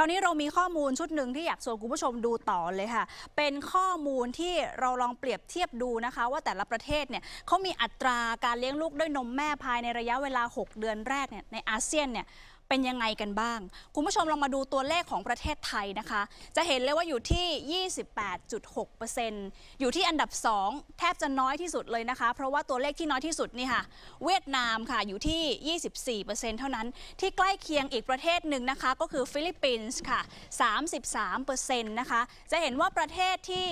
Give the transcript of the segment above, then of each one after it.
คราวนี้เรามีข้อมูลชุดหนึ่งที่อยากชวนคุณผู้ชมดูต่อเลยค่ะ เป็นข้อมูลที่เราลองเปรียบเทียบดูนะคะ ว่าแต่ละประเทศเนี่ยเขามีอัตราการเลี้ยงลูกด้วยนมแม่ภายในระยะเวลา 6 เดือนแรกเนี่ยในอาเซียนเนี่ย เป็นยังไงกันบ้าง คุณผู้ชมลองมาดูตัวเลขของประเทศไทยนะคะ จะเห็นเลยว่าอยู่ที่ 28.6%อยู่ที่อันดับ 2 แทบจะน้อยที่สุดเลยนะคะ เพราะว่าตัวเลขที่น้อยที่สุดนี่ค่ะ เวียดนามค่ะอยู่ที่ 24%เท่านั้น ที่ใกล้เคียงอีกประเทศหนึ่งนะคะ ก็คือฟิลิปปินส์ค่ะ 33%นะคะ จะเห็นว่าประเทศที่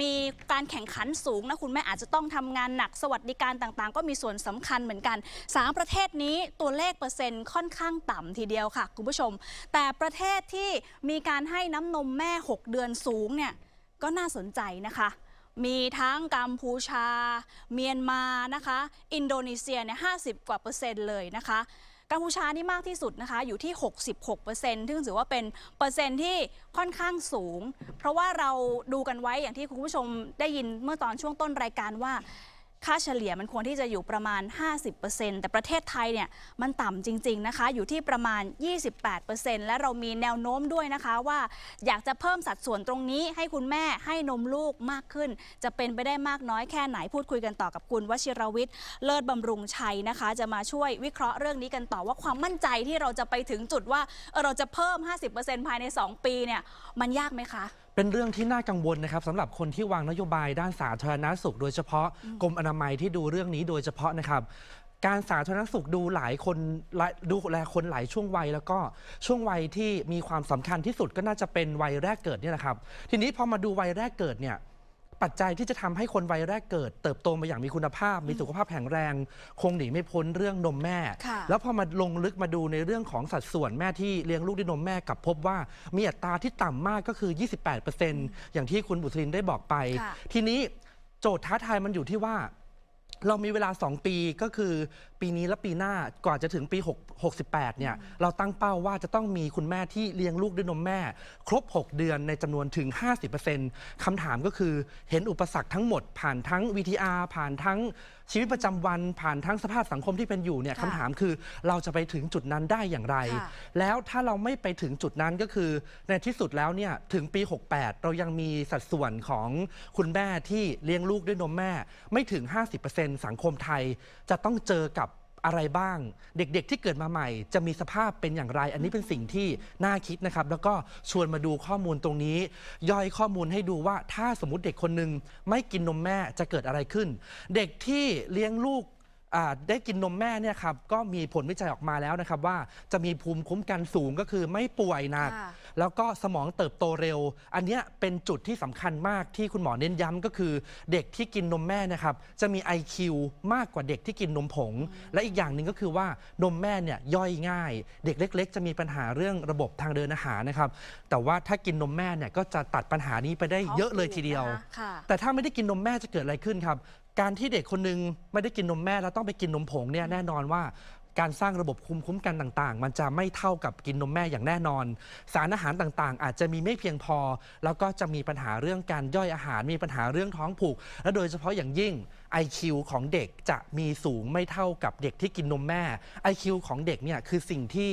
มีการแข่งขันสูงนะคุณแม่อาจจะต้องทำงานหนักสวัสดิการต่างๆ ก็มีส่วนสำคัญเหมือนกัน 3 ประเทศนี้ตัวเลขเปอร์เซ็นต์ค่อนข้างต่ำทีเดียวค่ะ คุณผู้ชม แต่ประเทศที่มีการให้น้ำนมแม่ 6 เดือนสูงเนี่ยก็น่าสนใจนะคะมีทั้งกัมพูชา เมียนมานะคะ อินโดนีเซียเนี่ย50กว่าเปอร์เซ็นต์เลยนะคะ กัมพูชานี่มากที่สุดนะคะอยู่ที่ 66%ซึ่งถือว่าเป็นเปอร์เซ็นต์ที่ค่อนข้างสูง เพราะว่าเราดูกันไว้อย่างที่คุณผู้ชมได้ยินเมื่อตอนช่วงต้นรายการว่า ค่าเฉลี่ยมันควรที่จะอยู่ประมาณ 50%แต่ประเทศไทยเนี่ยมันต่ำจริง ๆนะคะ อยู่ที่ประมาณ 28%และเรามีแนวโน้มด้วยนะคะว่า อยากจะเพิ่มสัดส่วนตรงนี้ให้คุณแม่ให้นมลูกมากขึ้น จะเป็นไปได้มากน้อยแค่ไหนพูดคุยกันต่อกับคุณวชิรวิทย์เลิศบำรุงชัยนะคะ จะมาช่วยวิเคราะห์เรื่องนี้กันต่อว่าความมั่นใจที่เราจะไปถึงจุดว่าเออเราจะเพิ่ม 50%ภายใน 2 ปีเนี่ยมันยากไหมคะ เป็นเรื่องที่น่ากังวลนะครับสำหรับคนที่วางนโยบายด้านสาธารณสุข โดยเฉพาะกรมอนามัยที่ดูเรื่องนี้โดยเฉพาะนะครับ การสาธารณสุขดูหลายคนหลายดูแลคนหลายช่วงวัย แล้วก็ช่วงวัยที่มีความสำคัญที่สุดก็น่าจะเป็นวัยแรกเกิดเนี่ยแหละครับ ทีนี้พอมาดูวัยแรกเกิดเนี่ย ปัจจัยที่จะทำให้คนวัยแรกเกิด เติบโตมาอย่างมีคุณภาพ มีสุขภาพแข็งแรง คงหนีไม่พ้นเรื่องนมแม่ค่ะแล้วพอมาลงลึกมาดูในเรื่องของสัดส่วนแม่ที่เลี้ยงลูกด้วยนมแม่กลับพบว่ามีอัตราที่ต่ำมากก็คือ 28%อย่างที่คุณบุษรินได้บอกไปค่ะทีนี้โจทย์ท้าทายมันอยู่ที่ว่า เรามีเวลา 2 ปีก็คือปีนี้และปีหน้ากว่าจะถึงปี6 68เนี่ยเราตั้งเป้าว่าจะต้องมีคุณแม่ที่เลี้ยงลูกด้วยนมแม่ ครบ 6 เดือนในจำนวนถึง 50%คำถามก็คือเห็นอุปสรรคทั้งหมด ผ่านทั้ง VTR ผ่านทั้งชีวิตประจำวันผ่านทั้งสภาพสังคมที่เป็นอยู่เนี่ยค่ะคำถามคือเราจะไปถึงจุดนั้นได้อย่างไรค่ะแล้วถ้าเราไม่ไปถึงจุดนั้นก็คือในที่สุดแล้วเนี่ยถึงปี 68 เรายังมีสัดส่วนของคุณแม่ที่เลี้ยงลูกด้วยนมแม่ ไม่ถึง 50%สังคมไทยจะต้องเจอกับ อะไรบ้าง เด็กๆที่เกิดมาใหม่ จะมีสภาพเป็นอย่างไร อันนี้เป็นสิ่งที่น่าคิดนะครับ แล้วก็ชวนมาดูข้อมูลตรงนี้ ย่อยข้อมูลให้ดูว่าถ้าสมมติเด็กคนหนึ่งไม่กินนมแม่จะเกิดอะไรขึ้น เด็กที่เลี้ยงลูก ได้กินนมแม่เนี่ยครับก็มีผลวิจัยออกมาแล้วนะครับว่าจะมีภูมิคุ้มกันสูงก็คือไม่ป่วยหนักค่ะแล้วก็สมองเติบโตเร็ว อันเนี้ยเป็นจุดที่สำคัญมากที่คุณหมอเน้นย้ำก็คือ เด็กที่กินนมแม่นะครับจะมี IQ มากกว่าเด็กที่กินนมผง และอีกอย่างหนึ่งก็คือว่านมแม่เนี่ยย่อยง่าย เด็กเล็ก ๆ จะมีปัญหาเรื่องระบบทางเดินอาหารนะครับแต่ว่าถ้ากินนมแม่เนี่ยก็จะตัดปัญหานี้ไปได้เยอะเลยทีเดียวนะคะค่ะแต่ถ้าไม่ได้กินนมแม่จะเกิดอะไรขึ้นครับ การที่เด็กคนหนึงไม่ได้กินนมแม่แล้วต้องไปกินนมผงเนี่ยแน่นอนว่าการสร้างระบบคุมคุ้มกันต่างๆ มันจะไม่เท่ากับกินนมแม่อย่างแน่นอน สารอาหารต่างๆ อาจจะมีไม่เพียงพอ แล้วก็จะมีปัญหาเรื่องการย่อยอาหาร มีปัญหาเรื่องท้องผูก และโดยเฉพาะอย่างยิ่ง IQ ของเด็กจะมีสูงไม่เท่ากับเด็กที่กินนมแม่ IQ ของเด็กเนี่ยคือสิ่งที่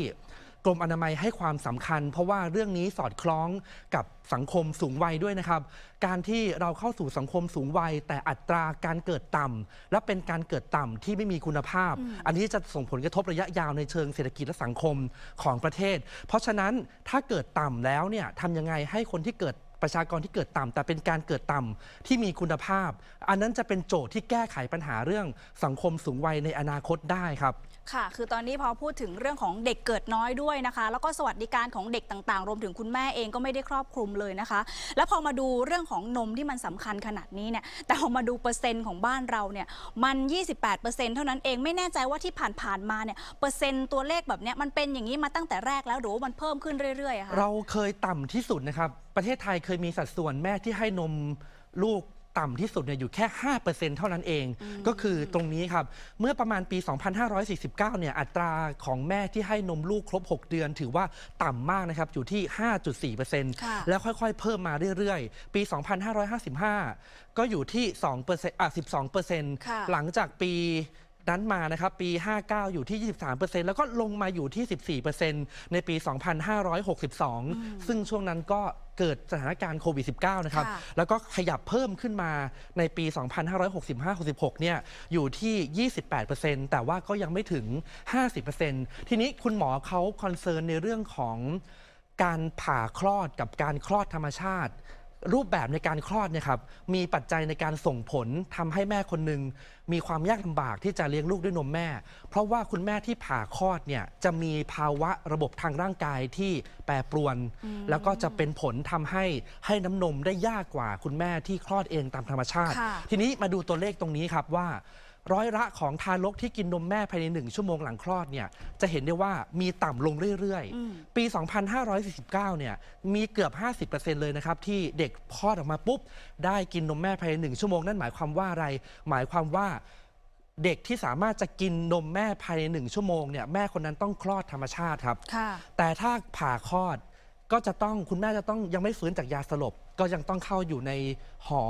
กรมอนามัยให้ความสำคัญ เพราะว่าเรื่องนี้สอดคล้องกับสังคมสูงวัยด้วยนะครับ การที่เราเข้าสู่สังคมสูงวัย แต่อัตราการเกิดต่ำและเป็นการเกิดต่ำที่ไม่มีคุณภาพ อันนี้จะส่งผลกระทบระยะยาวในเชิงเศรษฐกิจและสังคมของประเทศ เพราะฉะนั้นถ้าเกิดต่ำแล้วเนี่ยทำยังไงให้คนที่เกิดประชากรที่เกิดต่ำแต่เป็นการเกิดต่ำที่มีคุณภาพ อันนั้นจะเป็นโจทย์ที่แก้ไขปัญหาเรื่องสังคมสูงวัยในอนาคตได้ครับ ค่ะ คือตอนนี้พอพูดถึงเรื่องของเด็กเกิดน้อยด้วยนะคะ แล้วก็สวัสดิการของเด็กต่างๆ รวมถึงคุณแม่เองก็ไม่ได้ครอบคลุมเลยนะคะ แล้วพอมาดูเรื่องของนมที่มันสำคัญขนาดนี้เนี่ย แต่พอมาดูเปอร์เซ็นต์ของบ้านเราเนี่ย มัน 28%เท่านั้นเอง ไม่แน่ใจว่าที่ผ่านๆมาเนี่ย เปอร์เซ็นต์ตัวเลขแบบเนี้ยมันเป็นอย่างนี้มาตั้งแต่แรกแล้วหรือว่ามันเพิ่มขึ้นเรื่อยๆคะเราเคยต่ำที่สุดนะครับ ประเทศไทยเคยมีสัดส่วนแม่ที่ให้นมลูก ต่ำที่สุดเนี่ยอยู่แค่ 5%เท่านั้นเอง ก็คือตรงนี้ครับ เมื่อประมาณปี 2549 เนี่ยอัตราของแม่ที่ให้นมลูกครบ 6 เดือน ถือว่าต่ำมากนะครับ อยู่ที่ค่ะ5.4%แล้วค่อยๆ เพิ่มมาเรื่อยๆ ปี 2555 ก็อยู่ที่2%อะค่ะ12%หลังจากปี นั้นมานะครับปี 59 อยู่ที่ 23%แล้วก็ลงมาอยู่ที่ 14%ในปี 2562 ซึ่งช่วงนั้นก็เกิดสถานการณ์โควิด -19 นะครับค่ะแล้วก็ขยับเพิ่มขึ้นมาในปี 2565-66 เนี่ย อยู่ที่ 28%แต่ว่าก็ยังไม่ถึง 50%ทีนี้คุณหมอเขาคอนเซิร์นในเรื่องของการผ่าคลอดกับการคลอดธรรมชาติ รูปแบบในการคลอดเนี่ยครับมีปัจจัยในการส่งผลทำให้แม่คนหนึ่งมีความยากลำบากที่จะเลี้ยงลูกด้วยนมแม่ เพราะว่าคุณแม่ที่ผ่าคลอดเนี่ยจะมีภาวะระบบทางร่างกายที่แปรปรวน แล้วก็จะเป็นผลทำให้ให้น้ำนมได้ยากกว่าคุณแม่ที่คลอดเองตามธรรมชาติค่ะทีนี้มาดูตัวเลขตรงนี้ครับว่า ร้อยละของทารกที่กินนมแม่ภายในหนึ่งชั่วโมงหลังคลอดเนี่ยจะเห็นได้ว่ามีต่ำลงเรื่อยอืมๆปี 2549 เนี่ยมีเกือบ 50%เลยนะครับที่เด็กคลอดออกมาปุ๊บ ได้กินนมแม่ภายในหนึ่งชั่วโมง นั่นหมายความว่าอะไร หมายความว่าเด็กที่สามารถจะกินนมแม่ภายในหนึ่งชั่วโมงเนี่ยแม่คนนั้นต้องคลอดธรรมชาติครับค่ะแต่ถ้าผ่าคลอดก็จะต้องคุณแม่จะต้องยังไม่ฟื้นจากยาสลบ ก็ยังต้องเข้าอยู่ในหอ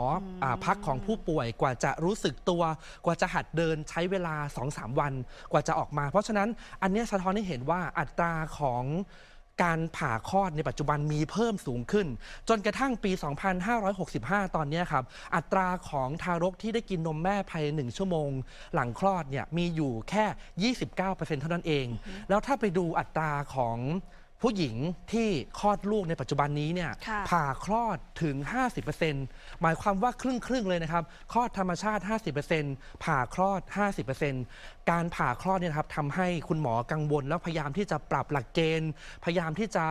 อาพักของผู้ป่วยกว่าจะรู้สึกตัว กว่าจะหัดเดินใช้เวลา 2-3 วันกว่าจะออกมา เพราะฉะนั้นอันเนี้ยสะท้อนให้เห็นว่าอัตราของการผ่าคลอดในปัจจุบันมีเพิ่มสูงขึ้น จนกระทั่งปี 2565 ตอนเนี้ยครับ อัตราของทารกที่ได้กินนมแม่ภายในหนึ่งชั่วโมง หลังคลอดเนี่ยมีอยู่แค่ 29%เท่านั้นเอง แล้วถ้าไปดูอัตราของ ผู้หญิงที่คลอดลูกในปัจจุบันนี้เนี่ยค่ะผ่าคลอดถึง 50%หมายความว่าครึ่งครึ่งๆเลยนะครับคลอดธรรมชาติ 50%ผ่าคลอด 50%การผ่าคลอดเนี่ยนะครับทำให้คุณหมอกังวล แล้วพยายามที่จะปรับหลักเกณฑ์ พยายามที่จะ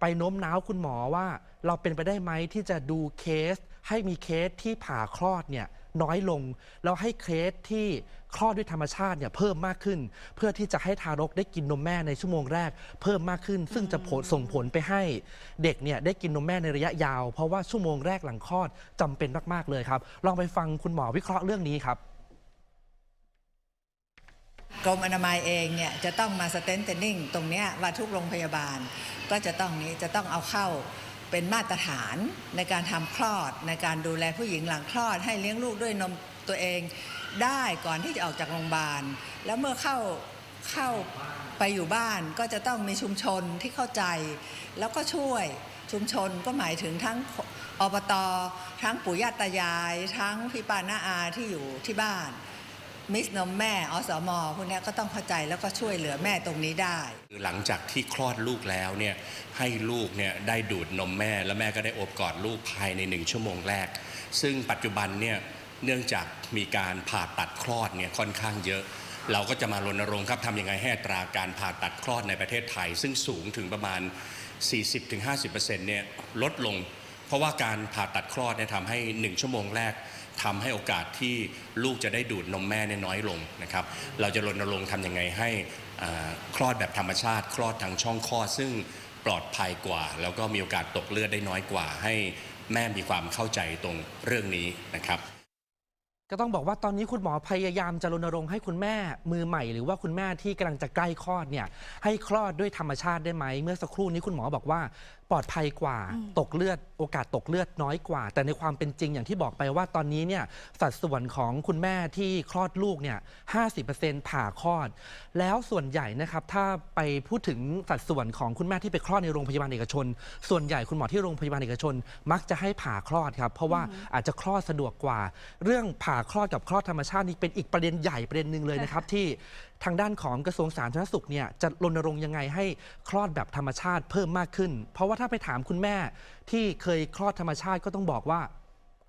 ไปโน้มน้าวคุณหมอว่า เราเป็นไปได้ไหมที่จะดูเคส ให้มีเคสที่ผ่าคลอดเนี่ย น้อยลง แล้วให้เคสที่คลอดด้วยธรรมชาติเนี่ยเพิ่มมากขึ้น เพื่อที่จะให้ทารกได้กินนมแม่ในชั่วโมงแรก เพิ่มมากขึ้น ซึ่งจะผลส่งผลไปให้เด็กเนี่ยได้กินนมแม่ในระยะยาว เพราะว่าชั่วโมงแรกหลังคลอดจำเป็นมากๆเลยครับ ลองไปฟังคุณหมอวิเคราะห์เรื่องนี้ครับกรมอนามัยเองเนี่ยจะต้องมาสเตนเทนนิ่งตรงเนี้ยว่าทุกโรงพยาบาล ก็จะต้องนี้จะต้องเอาเข้า เป็นมาตรฐานในการทำคลอด ในการดูแลผู้หญิงหลังคลอด ให้เลี้ยงลูกด้วยนมตัวเอง ได้ก่อนที่จะออกจากโรงพยาบาล แล้วเมื่อเข้าเข้าไปอยู่บ้านก็จะต้องมีชุมชนที่เข้าใจ แล้วก็ช่วยชุมชนก็หมายถึงทั้งอบตทั้งปู่ย่าตายาย ทั้งพี่ป้าน้าอาที่อยู่ที่บ้าน มิสนมแม่อสมพวกนี้ก็ต้องเข้าใจแล้วก็ช่วยเหลือแม่ตรงนี้ได้ หลังจากที่คลอดลูกแล้วเนี่ยให้ลูกเนี่ยได้ดูดนมแม่ แล้วแม่ก็ได้โอบกอดลูกภายในหนึ่งชั่วโมงแรก ซึ่งปัจจุบันเนี่ยเนื่องจากมีการผ่าตัดคลอดเนี่ยค่อนข้างเยอะ เราก็จะมารณรงค์ครับทำยังไงให้ตราการผ่าตัดคลอดในประเทศไทย ซึ่งสูงถึงประมาณ 40-50%เนี่ยลดลง เพราะว่าการผ่าตัดคลอดเนี่ยทำให้ 1 ชั่วโมงแรก ทำให้โอกาสที่ลูกจะได้ดูดนมแม่น,น้อยลงนะครับ เราจะรณรงค์ทำยังไงให้คลอดแบบธรรมชาติ คลอดทางช่องคลอดซึ่งปลอดภัยกว่า แล้วก็มีโอกาสตกเลือดได้น้อยกว่า ให้แม่มีความเข้าใจตรงเรื่องนี้นะครับ ก็ต้องบอกว่าตอนนี้คุณหมอพยายามจะรณรงค์ให้คุณแม่มือใหม่ หรือว่าคุณแม่ที่กำลังจะใกล้คลอดเนี่ยให้คลอดด้วยธรรมชาติได้ไหมเมื่อสักครู่นี้คุณหมอบอกว่าปลอดภัยกว่าตกเลือดโอกาสตกเลือดน้อยกว่า แต่ในความเป็นจริงอย่างที่บอกไปว่าตอนนี้เนี่ยสัดส่วนของคุณแม่ที่คลอดลูกเนี่ย50%ผ่าคลอด แล้วส่วนใหญ่นะครับถ้าไปพูดถึงสัดส่วนของคุณแม่ที่ไปคลอดในโรงพยาบาลเอกชน ส่วนใหญ่คุณหมอที่โรงพยาบาลเอกชน มักจะให้ผ่าคลอดครับเพราะว่าอาจจะคลอดสะดวกกว่า เรื่องผ่าคลอดกับคลอดธรรมชาตินี่เป็นอีกประเด็นใหญ่ประเด็นหนึ่งเลยนะครับที่ทางด้านของกระทรวงสาธารณสุขเนี่ยจะรณรงค์ยังไงให้คลอดแบบธรรมชาติเพิ่มมากขึ้น เพราะว่าถ้าไปถามคุณแม่ที่เคยคลอดธรรมชาติก็ต้องบอกว่า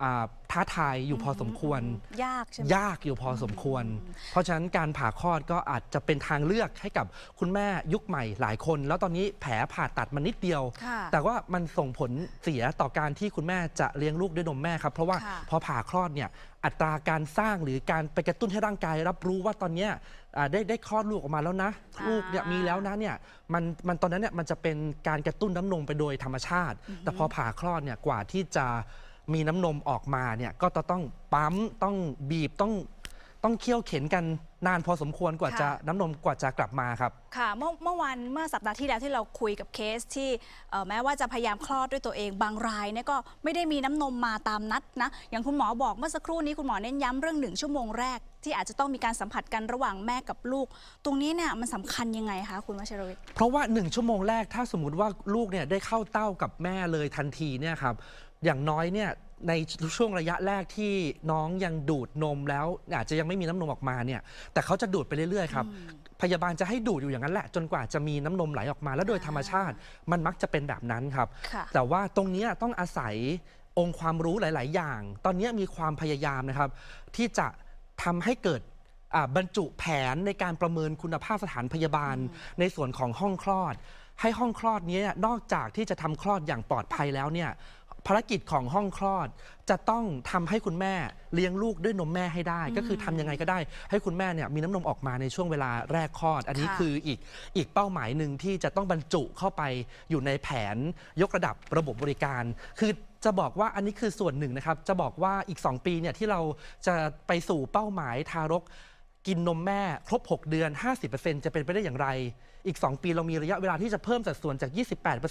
อ่าท้าทายอยู่พอสมควร ยากใช่ไหม ยากอยู่พอสมควร เพราะฉะนั้นการผ่าคลอดก็อาจจะเป็นทางเลือกให้กับคุณแม่ยุคใหม่หลายคน แล้วตอนนี้แผลผ่าตัดมันนิดเดียว ค่ะ แต่ว่ามันส่งผลเสียต่อการที่คุณแม่จะเลี้ยงลูกด้วยนมแม่ครับ เพราะว่าค่ะพอผ่าคลอดเนี่ยอัตราการสร้างหรือการไปกระตุ้นให้ร่างกาย รับรู้ว่าตอนเนี้ยอ่าได้ได้คลอดลูกออกมาแล้วนะลูกเนี่ยมีแล้วนะเนี่ยมันมันตอนนั้นเนี่ยมันจะเป็นการกระตุ้นน้ำนมไปโดยธรรมชาติ แต่พอผ่าคลอดเนี่ยกว่าที่จะ มีน้ำนมออกมาเนี่ยก็จะต้องปั๊มต้องบีบต้องต้องเคี่ยวเข็นกันนานพอสมควรกว่าค่ะจะน้ำนมกว่าจะกลับมาครับ ค่ะเมื่อเมื่อวันเมื่อสัปดาห์ที่แล้วที่เราคุยกับเคสที่เอ่อแม้ว่าจะพยายามคลอดด้วยตัวเองบางรายเนี่ยก็ไม่ได้มีน้ำนมมาตามนัดนะอย่างคุณหมอบอกเมื่อสักครู่นี้คุณหมอเน้นย้ำเรื่องหนึ่งชั่วโมงแรก ที่อาจจะต้องมีการสัมผัสกันระหว่างแม่กับลูก ตรงนี้เนี่ยมันสำคัญยังไงคะคุณวชรวิทย์เพราะว่า 1 ชั่วโมงแรกถ้าสมมติว่าลูกเนี่ยได้เข้าเต้ากับแม่เลยทันทีเนี่ยครับ อย่างน้อยเนี่ยในช่วงระยะแรกที่น้องยังดูดนมแล้ว อาจจะยังไม่มีน้ำนมออกมาเนี่ยแต่เขาจะดูดไปเรื่อยๆครับพยาบาลจะให้ดูดอยู่อย่างนั้นแหละ จนกว่าจะมีน้ำนมไหลออกมา แล้วโดยธรรมชาติมันมักจะเป็นแบบนั้นครับ ค่ะ แต่ว่าตรงเนี้ยต้องอาศัยองค์ความรู้หลาย ๆ อย่าง ตอนเนี้ยมีความพยายามนะครับ ที่จะทำให้เกิดอ่าบรรจุแผนในการประเมินคุณภาพสถานพยาบาล ในส่วนของห้องคลอด ให้ห้องคลอดเนี้ยนอกจากที่จะทำคลอดอย่างปลอดภัยแล้วเนี่ย ภารกิจของห้องคลอด จะต้องทำให้คุณแม่เลี้ยงลูกด้วยนมแม่ให้ได้ ก็คือทำยังไงก็ได้ ให้คุณแม่เนี่ยมีน้ำนมออกมาในช่วงเวลาแรกคลอด อันนี้ค่ะ คืออีกอีกเป้าหมายหนึ่งที่จะต้องบรรจุเข้าไปอยู่ในแผนยกระดับระบบบริการ คือจะบอกว่าอันนี้คือส่วนหนึ่งนะครับ จะบอกว่าอีก 2 ปีเนี่ยที่เราจะไปสู่เป้าหมายทารก กินนมแม่ครบ 6 เดือน 50%จะเป็นไปได้อย่างไร อีก 2 ปีเรามีระยะเวลาที่จะเพิ่มสัดส่วนจาก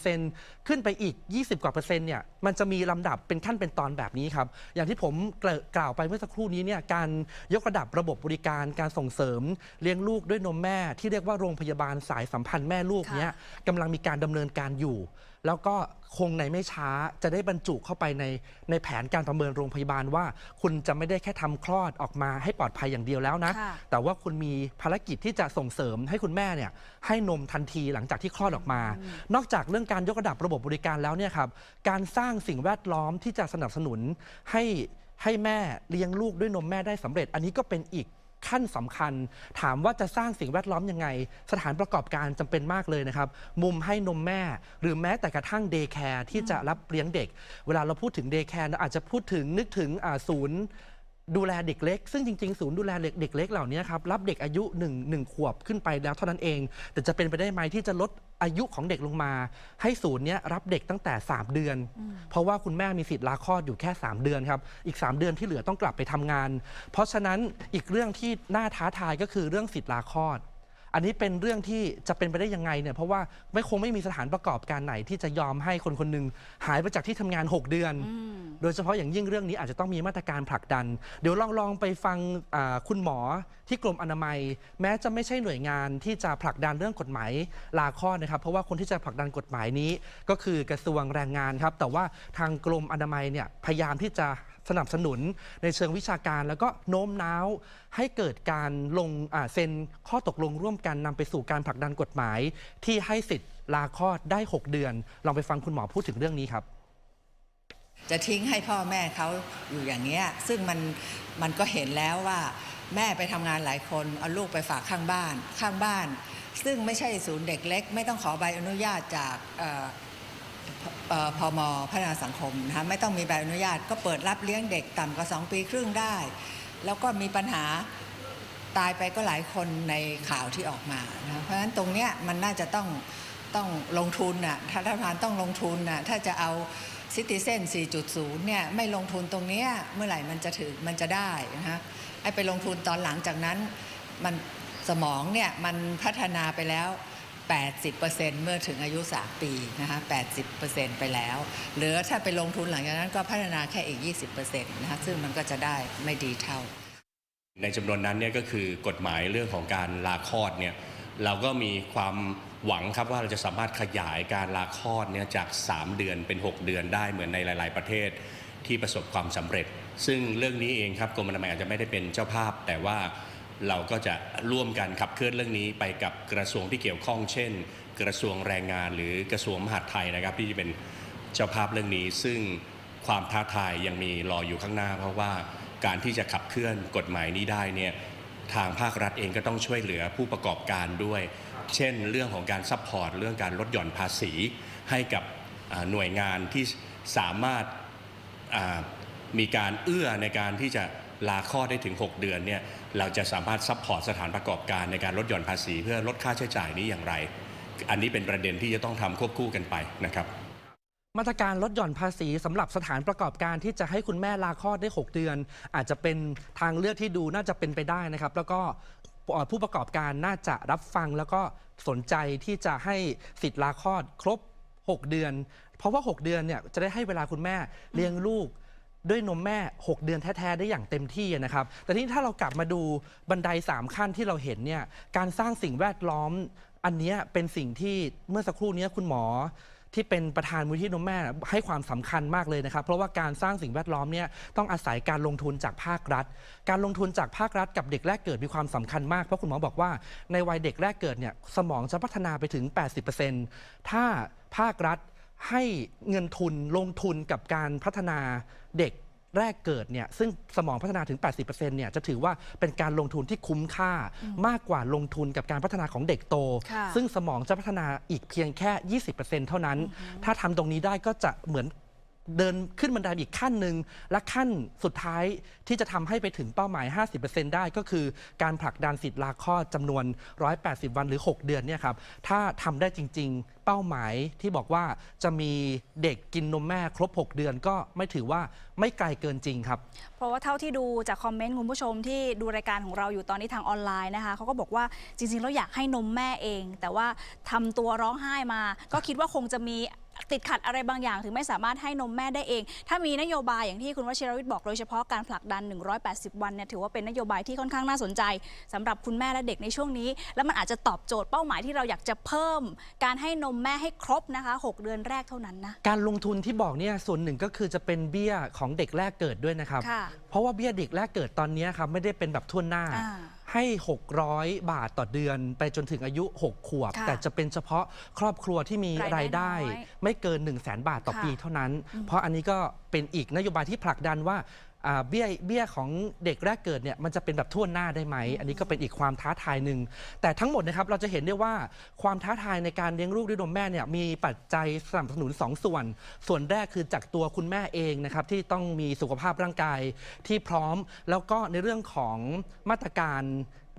28%ขึ้นไปอีก 20 กว่าเปอร์เซ็นต์เนี่ยมันจะมีลำดับเป็นขั้นเป็นตอนแบบนี้ครับ อย่างที่ผมเกริ่นกล่าวไปเมื่อสักครู่นี้เนี่ยการยกระดับระบบบริการการส่งเสริมเลี้ยงลูกด้วยนมแม่ ที่เรียกว่าโรงพยาบาลสายสัมพันธ์แม่ลูกเนี่ยกำลังมีการดำเนินการอยู่ แล้วก็คงในไม่ช้าจะได้บรรจุเข้าไปในในแผนการประเมินโรงพยาบาลว่า คุณจะไม่ได้แค่ทำคลอดออกมาให้ปลอดภัยอย่างเดียวแล้วนะค่ะแต่ว่าคุณมีภารกิจที่จะส่งเสริมให้คุณแม่เนี่ยให้นมทันทีหลังจากที่คลอดออกมา นอกจากเรื่องการยกระดับระบบบริการแล้วเนี่ยครับการสร้างสิ่งแวดล้อมที่จะสนับสนุนให้ให้แม่เลี้ยงลูกด้วยนมแม่ได้สำเร็จ อันนี้ก็เป็นอีกขั้นสำคัญ ถามว่าจะสร้างสิ่งแวดล้อมยังไง สถานประกอบการจำเป็นมากเลยนะครับ มุมให้นมแม่ หรือแม้แต่กระทั่งเดย์แคร์ที่จะรับเลี้ยงเด็ก เวลาเราพูดถึงเดย์แคร์อาจจะพูดถึงนึกถึงศูนย์ ดูแลเด็กเล็ก ซึ่งจริงๆ ศูนย์ดูแลเด็กเล็กเหล่านี้ครับรับเด็กอายุ1งหนึ่งขวบขึ้นไปแล้วเท่านั้นเอง แต่จะเป็นไปได้ไหมที่จะลดอายุของเด็กลงมา ให้ศูนย์เนี้ยรับเด็กตั้งแต่ 3 เดือน เพราะว่าคุณแม่มีสิทธิ์ลาคลอดอยู่แค่ 3 เดือนครับ อีก 3 เดือนที่เหลือต้องกลับไปทำงาน เพราะฉะนั้นอีกเรื่องที่น่าท้าทายก็คือเรื่องสิทธิ์ลาคลอด อันนี้เป็นเรื่องที่จะเป็นไปได้ยังไงเนี่ยเพราะว่าไม่คงไม่มีสถานประกอบการไหน ที่จะยอมให้คนคนหนึ่งหายไปจากที่ทำงาน 6 เดือน โดยเฉพาะอย่างยิ่งเรื่องนี้อาจจะต้องมีมาตรการผลักดัน เดี๋ยวลองลองไปฟังอ่าคุณหมอที่กรมอนามัย แม้จะไม่ใช่หน่วยงานที่จะผลักดันเรื่องกฎหมายลาคลอดนะครับ เพราะว่าคนที่จะผลักดันกฎหมายนี้ ก็คือกระทรวงแรงงานครับแต่ว่าทางกรมอนามัยเนี่ยพยายามที่จะ สนับสนุนในเชิงวิชาการ แล้วก็โน้มน้าวให้เกิดการลงเซ็นข้อตกลงร่วมกันนำไปสู่การผลักดันกฎหมาย ที่ให้สิทธิ์ลาคลอดได้ 6 เดือน ลองไปฟังคุณหมอพูดถึงเรื่องนี้ครับ จะทิ้งให้พ่อแม่เขาอยู่อย่างเงี้ยซึ่งมันมันก็เห็นแล้วว่าแม่ไปทำงานหลายคนเอาลูกไปฝากข้างบ้านข้างบ้าน ซึ่งไม่ใช่ศูนย์เด็กเล็ก ไม่ต้องขอใบอนุญาตจาก เอ่อพมพัฒนาสังคมนะคะไม่ต้องมีใบอนุญาตก็เปิดรับเลี้ยงเด็กต่ำกว่า 2 ปีครึ่งได้ แล้วก็มีปัญหาตายไปก็หลายคนในข่าวที่ออกมานะเพราะฉะนั้นตรงเนี้ยมันน่าจะต้องต้องลงทุนน่ะถ้ารัฐบาลต้องลงทุนน่ะถ้าจะเอาซิติเซน4.0 เนี่ยไม่ลงทุนตรงเนี้ยเมื่อไหร่มันจะถึงมันจะได้นะฮะไอไปลงทุนตอนหลังจากนั้นมันสมองเนี่ยมันพัฒนาไปแล้ว 80%เมื่อถึงอายุ 3 ปีนะคะ80%ไปแล้ว เหลือถ้าไปลงทุนหลังจากนั้นก็พัฒนาแค่อีก 20%นะคะซึ่งมันก็จะได้ไม่ดีเท่า ในจำนวนนั้นเนี่ยก็คือกฎหมายเรื่องของการลาคลอดเนี่ยเราก็มีความหวังครับว่าเราจะสามารถขยายการลาคลอดเนี่ยจาก 3 เดือนเป็น 6 เดือนได้เหมือนในหลาย ๆ ประเทศที่ประสบความสำเร็จ ซึ่งเรื่องนี้เองครับกรมอนามัยอาจจะไม่ได้เป็นเจ้าภาพ แต่ว่า เราก็จะร่วมกันขับเคลื่อนเรื่องนี้ไปกับกระทรวงที่เกี่ยวข้อง เช่น กระทรวงแรงงานหรือกระทรวงมหาดไทยนะครับ ที่จะเป็นเจ้าภาพเรื่องนี้ ซึ่งความท้าทายยังมีรออยู่ข้างหน้า เพราะว่าการที่จะขับเคลื่อนกฎหมายนี้ได้เนี่ยทางภาครัฐเองก็ต้องช่วยเหลือผู้ประกอบการด้วย เช่น เรื่องของการซัพพอร์ตเรื่องการลดหย่อนภาษี ให้กับหน่วยงานที่สามารถมีการเอื้อในการที่จะ ลาคลอได้ถึง 6 เดือนเนี่ยเราจะสามารถซัพพอร์ตสถานประกอบการในการลดหย่อนภาษี เพื่อลดค่าใช้จ่ายนี้อย่างไร อันนี้เป็นประเด็นที่จะต้องทำควบคู่กันไปนะครับมาตรการลดหย่อนภาษีสำหรับสถานประกอบการที่จะให้คุณแม่ลาคลอดได้ 6 เดือน อาจจะเป็นทางเลือกที่ดูน่าจะเป็นไปได้นะครับ แล้วก็ผู้ประกอบการน่าจะรับฟังแล้วก็สนใจที่จะให้สิทธิ์ลาคลอดครบ 6 เดือน เพราะว่า 6 เดือนเนี่ยจะได้ให้เวลาคุณแม่เลี้ยงลูก ด้วยนมแม่ 6 เดือนแท้ๆได้อย่างเต็มที่นะครับ แต่ทีนี้ถ้าเรากลับมาดูบันได 3 ขั้นที่เราเห็นเนี่ยการสร้างสิ่งแวดล้อม อันนี้เป็นสิ่งที่เมื่อสักครู่นี้คุณหมอที่เป็นประธานมูลที่นมแม่ให้ความสำคัญมากเลยนะครับ เพราะว่าการสร้างสิ่งแวดล้อมเนี่ยต้องอาศัยการลงทุนจากภาครัฐ การลงทุนจากภาครัฐกับเด็กแรกเกิดมีความสำคัญมาก เพราะคุณหมอบอกว่าในวัยเด็กแรกเกิดเนี่ยสมองจะพัฒนาไปถึง 80%ถ้าภาครัฐ ให้เงินทุนลงทุนกับการพัฒนาเด็กแรกเกิดเนี่ยซึ่งสมองพัฒนาถึง 80%เนี่ยจะถือว่าเป็นการลงทุนที่คุ้มค่ามากกว่าลงทุนกับการพัฒนาของเด็กโตค่ะซึ่งสมองจะพัฒนาอีกเพียงแค่ 20%เท่านั้น ถ้าทำตรงนี้ได้ก็จะเหมือน เดินขึ้นบันไดอีกขั้นหนึ่งและขั้นสุดท้ายที่จะทำให้ไปถึงเป้าหมาย 50%ได้ก็คือการผลักดันสิทธิ์ลาคลอจำนวน 180 วันหรือ 6 เดือนเนี่ยครับถ้าทำได้จริง ๆ เป้าหมายที่บอกว่าจะมีเด็กกินนมแม่ครบ 6 เดือนก็ไม่ถือว่าไม่ไกลเกินจริงครับ เพราะว่าเท่าที่ดูจากคอมเมนต์คุณผู้ชมที่ดูรายการของเราอยู่ตอนนี้ทางออนไลน์นะคะเขาก็บอกว่าจริงๆแล้วอยากให้นมแม่เอง แต่ว่าทำตัวร้องไห้มา ก็คิดว่าคงจะมี ติดขัดอะไรบางอย่าง ถึงไม่สามารถให้นมแม่ได้เอง ถ้ามีนโยบายอย่างที่คุณวชิรวิทย์บอกโดยเฉพาะการผลักดัน 180 วันเนี่ยถือว่าเป็นนโยบายที่ค่อนข้างน่าสนใจสำหรับคุณแม่และเด็กในช่วงนี้ แล้วมันอาจจะตอบโจทย์เป้าหมายที่เราอยากจะเพิ่ม การให้นมแม่ให้ครบนะคะหกเดือนแรกเท่านั้นนะการลงทุนที่บอกเนี่ยส่วนหนึ่งก็คือจะเป็นเบี้ยของเด็กแรกเกิดด้วยนะครับค่ะเพราะว่าเบี้ยเด็กแรกเกิดตอนนี้ครับไม่ได้เป็นแบบทั่วหน้าอ่า ให้ 600 บาทต่อเดือน ไปจนถึงอายุ 6 ขวบ ค่ะแต่จะเป็นเฉพาะครอบครัวที่มีรายรายได้ได้น้อยไม่เกิน 1 0 0 0 0แบาทต่อค่ะ ปีเท่านั้น เพราะอันนี้ก็เป็นอีกนโยบายที่ผลักดันว่าอ่า เบี้ยเบี้ยของเด็กแรกเกิดเนี่ยมันจะเป็นแบบทั่วหน้าได้ไหม อันนี้ก็เป็นอีกความท้าทายหนึ่ง แต่ทั้งหมดนะครับเราจะเห็นได้ว่าความท้าทายในการเลี้ยงลูกด้วยนมแม่เนี่ยมีปัจจัยสนับสนุน 2 ส่วน ส่วนแรกคือจากตัวคุณแม่เองนะครับที่ต้องมีสุขภาพร่างกายที่พร้อม แล้วก็ในเรื่องของมาตรการ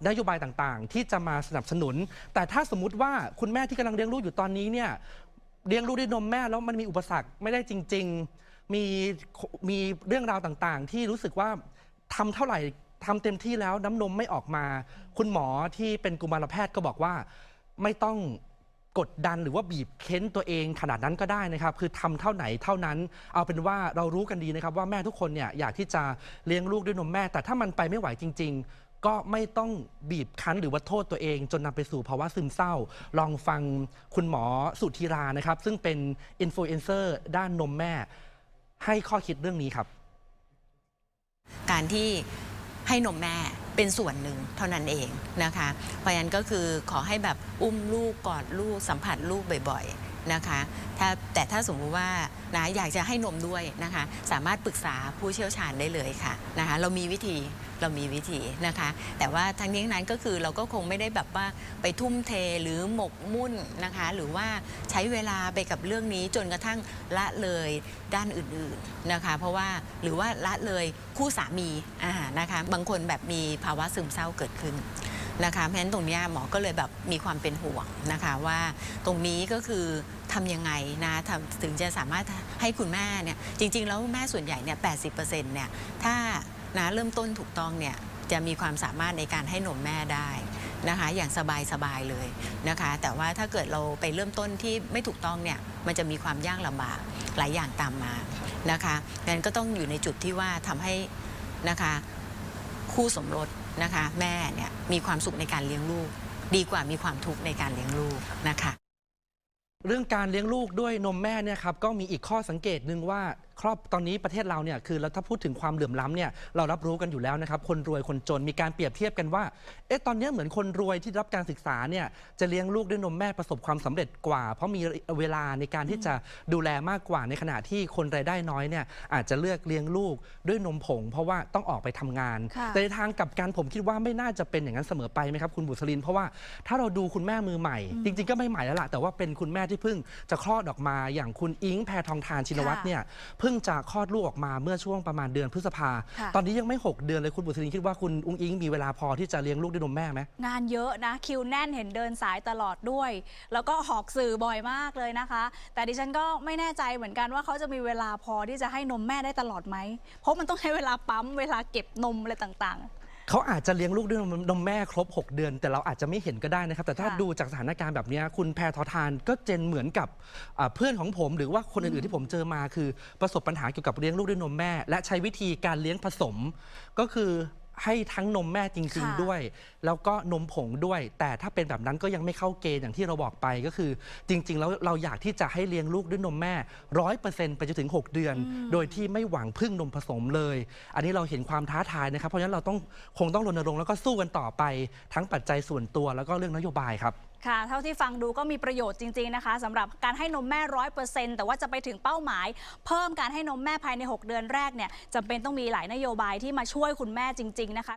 นโยบายต่างๆ ที่จะมาสนับสนุน แต่ถ้าสมมุติว่าคุณแม่ที่กำลังเลี้ยงลูกอยู่ตอนนี้เนี่ยเลี้ยงลูกด้วยนมแม่แล้วมันมีอุปสรรคไม่ได้จริง ๆ มีมีเรื่องราวต่างๆ ที่รู้สึกว่าทำเท่าไหร่ทำเต็มที่แล้วน้ำนมไม่ออกมา คุณหมอที่เป็นกุมารแพทย์ก็บอกว่าไม่ต้องกดดันหรือว่าบีบเค้นตัวเองขนาดนั้นก็ได้นะครับ คือทำเท่าไหนเท่านั้น เอาเป็นว่าเรารู้กันดีนะครับ ว่าแม่ทุกคนเนี่ยอยากที่จะเลี้ยงลูกด้วยนมแม่ แต่ถ้ามันไปไม่ไหวจริง ๆ ก็ไม่ต้องบีบคั้นหรือว่าโทษตัวเอง จนนำไปสู่ภาวะซึมเศร้า ลองฟังคุณหมอสุธีรานะครับ ซึ่งเป็นอินฟลูเอนเซอร์ด้านนมแม่ ให้ข้อคิดเรื่องนี้ครับ การที่ให้นมแม่เป็นส่วนหนึ่งเท่านั้นเองนะคะ เพราะฉะนั้นก็คือขอให้แบบอุ้มลูกกอดลูกสัมผัสลูกบ่อยๆ นะคะถ้าแต่ถ้าสมมุติว่านะอยากจะให้นมด้วยนะคะ สามารถปรึกษาผู้เชี่ยวชาญได้เลยค่ะนะคะ เรามีวิธีเรามีวิธีนะคะ แต่ว่าทั้งนี้ทั้งนั้นก็คือเราก็คงไม่ได้แบบว่าไปทุ่มเทหรือหมกมุ่นนะคะ หรือว่าใช้เวลาไปกับเรื่องนี้จนกระทั่งละเลยด้านอื่นๆนะคะ เพราะว่าหรือว่าละเลยคู่สามีอ่านะคะ บางคนแบบมีภาวะซึมเศร้าเกิดขึ้น นะคะเพราะฉะนั้นตรงนี้หมอก็เลยแบบมีความเป็นห่วงนะคะว่าตรงนี้ก็คือทำยังไงนะถึงจะสามารถให้คุณแม่เนี่ยจริง ๆ แล้วแม่ส่วนใหญ่เนี่ย80%เนี่ยถ้านะเริ่มต้นถูกต้องเนี่ยจะมีความสามารถในการให้นมแม่ได้นะคะอย่างสบายๆเลยนะคะแต่ว่าถ้าเกิดเราไปเริ่มต้นที่ไม่ถูกต้องเนี่ยมันจะมีความยากลำบากหลายอย่างตามมานะคะงั้นก็ต้องอยู่ในจุดที่ว่าทำให้นะคะ คู่สมรสนะคะแม่เนี่ยมีความสุขในการเลี้ยงลูก ดีกว่ามีความทุกข์ในการเลี้ยงลูกนะคะ เรื่องการเลี้ยงลูกด้วยนมแม่เนี่ยครับก็มีอีกข้อสังเกตหนึ่งว่า ครอบตอนนี้ประเทศเราเนี่ยคือเราถ้าพูดถึงความเหลื่อมล้ำเนี่ยเรารับรู้กันอยู่แล้วนะครับคนรวยคนจนมีการเปรียบเทียบกันว่าเอ๊ะตอนนี้เหมือนคนรวยที่รับการศึกษาเนี่ยจะเลี้ยงลูกด้วยนมแม่ประสบความสำเร็จกว่า เพราะมีเวลาในการที่จะดูแลมากกว่าในขณะที่คนรายได้น้อยเนี่ยอาจจะเลือกเลี้ยงลูกด้วยนมผง เพราะว่าต้องออกไปทำงานค่ะแต่ในทางกลับกันผมคิดว่าไม่น่าจะเป็นอย่างนั้นเสมอไปไหมครับคุณบุษริน เพราะว่าถ้าเราดูคุณแม่มือใหม่ จริง ๆ ก็ไม่ใหม่แล้วล่ะแต่ว่าเป็นคุณแม่ที่เพิ่งจะคลอดออกมาอย่างคุณอิงแพทองทานชินวัตรค่ะเนี่ยเพิ่งจะคลอดลูกออกมาเมื่อช่วงประมาณเดือนพฤษภา ค่ะ ตอนนี้ยังไม่ 6 เดือนเลยคุณบุษรินคิดว่าคุณอุ้งอิงมีเวลาพอที่จะเลี้ยงลูกด้วยนมแม่ไหม งานเยอะนะ คิวแน่นเห็นเดินสายตลอดด้วย แล้วก็หอกสื่อบ่อยมากเลยนะคะ แต่ดิฉันก็ไม่แน่ใจเหมือนกันว่าเขาจะมีเวลาพอที่จะให้นมแม่ได้ตลอดไหมเพราะมันต้องใช้เวลาปั๊มเวลาเก็บนมอะไรต่าง เขาอาจจะเลี้ยงลูกด้วยนมนมแม่ครบ 6 เดือน แต่เราอาจจะไม่เห็นก็ได้นะครับ แต่ถ้าค่ะดูจากสถานการณ์แบบเนี้ยคุณแพทอทานก็เจนเหมือนกับอ่าเพื่อนของผม หรือว่าคนอื่นๆที่ผมเจอมาคือ ประสบปัญหาเกี่ยวกับเลี้ยงลูกด้วยนมแม่ และใช้วิธีการเลี้ยงผสม ก็คือ ให้ทั้งนมแม่จริง ค่ะ ๆด้วย แล้วก็นมผงด้วย แต่ถ้าเป็นแบบนั้นก็ยังไม่เข้าเกณฑ์อย่างที่เราบอกไปก็คือ จริง ๆ แล้วเราอยากที่จะให้เลี้ยงลูกด้วยนมแม่ร้อยเปอร์เซ็นต์ไปจนถึง 6 เดือน โดยที่ไม่หวังพึ่งนมผสมเลย อันนี้เราเห็นความท้าทายนะครับ เพราะฉะนั้นเราต้องคงต้องรณรงค์แล้วก็สู้กันต่อไปทั้งปัจจัยส่วนตัวแล้วก็เรื่องนโยบายครับ ค่ะ เท่าที่ฟังดูก็มีประโยชน์จริง ๆ นะคะสำหรับการให้นมแม่ร้อยเปอร์เซ็นต์แต่ว่าจะไปถึงเป้าหมาย เพิ่มการให้นมแม่ภายใน 6 เดือนแรกเนี่ยจำเป็นต้องมีหลายนโยบายที่มาช่วยคุณแม่จริง ๆ นะคะ